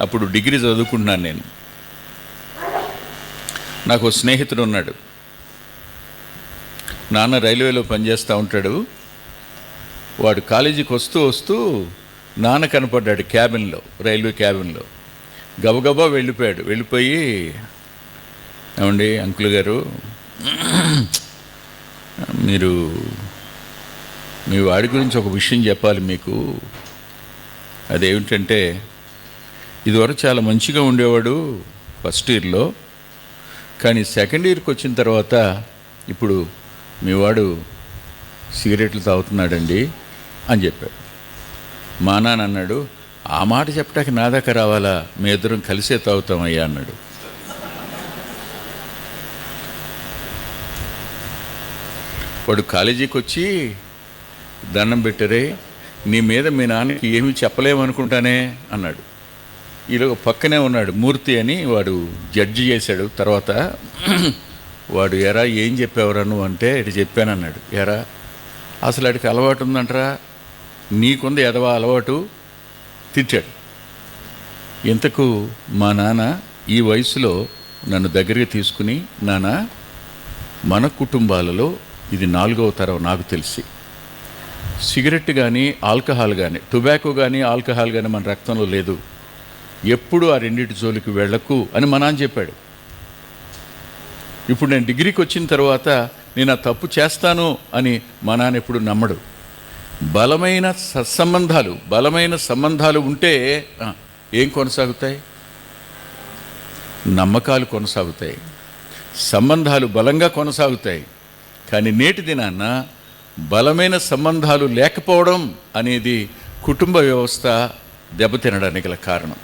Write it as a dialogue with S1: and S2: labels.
S1: అప్పుడు డిగ్రీ చదువుకుంటున్నాను నేను. నాకు స్నేహితుడు ఉన్నాడు. నాన్న రైల్వేలో పనిచేస్తూ ఉంటాడు. వాడు కాలేజీకి వస్తూ వస్తూ నాన్న కనపడ్డాడు క్యాబిన్లో రైల్వే క్యాబిన్లో. గబగబా వెళ్ళిపోయాడు. వెళ్ళిపోయి ఏమండి అంకుల్ గారు? మీరు మీ వాడి గురించి ఒక విషయం చెప్పాలి మీకు. అదేమిటంటే ఇదివరకు చాలా మంచిగా ఉండేవాడు ఫస్ట్ ఇయర్లో కానీ సెకండ్ ఇయర్కి వచ్చిన తర్వాత ఇప్పుడు మీ వాడు సిగరెట్లు తాగుతున్నాడండి అని చెప్పాడు. మా నాన్న అన్నాడు ఆ మాట చెప్పడానికి నా దాకా రావాలా? మీ ఇద్దరం కలిసే తాగుతామయ్యా అన్నాడు. వాడు కాలేజీకి వచ్చి దండం పెట్టరే నీ మీద మీ నాన్నకి ఏమీ చెప్పలేమనుకుంటానే అన్నాడు. ఈలోగా పక్కనే ఉన్నాడు మూర్తి అని వాడు జడ్జి చేశాడు. తర్వాత వాడు ఎరా ఏం చెప్పావురా నువ్వు? అంటే ఇటు చెప్పానన్నాడు ఎరా అసలు అడికి అలవాటు ఉందంటరా? నీకుంది ఎదవా అలవాటు? తిట్టాడు. ఇంతకు మా నాన్న ఈ వయసులో నన్ను దగ్గరికి తీసుకుని నాన్న మన కుటుంబాలలో ఇది నాలుగవ తరం నాకు తెలిసి. సిగరెట్ కానీ ఆల్కహాల్ కానీ టొబాకో కానీ ఆల్కహాల్ కానీ మన రక్తంలో లేదు. ఎప్పుడు ఆ రెండింటి జోలికి వెళ్ళకు అని మా నాన్న చెప్పాడు. ఇప్పుడు నేను డిగ్రీకి వచ్చిన తర్వాత నేను ఆ తప్పు చేస్తాను అని మా నాన్న ఎప్పుడు నమ్మడు. బలమైన సత్సంబంధాలు బలమైన సంబంధాలు ఉంటే ఏం కొనసాగుతాయి? నమ్మకాలు కొనసాగుతాయి. సంబంధాలు బలంగా కొనసాగుతాయి. కానీ నేటి దినాన్న బలమైన సంబంధాలు లేకపోవడం అనేది కుటుంబ వ్యవస్థ దెబ్బతినడానికి గల కారణం.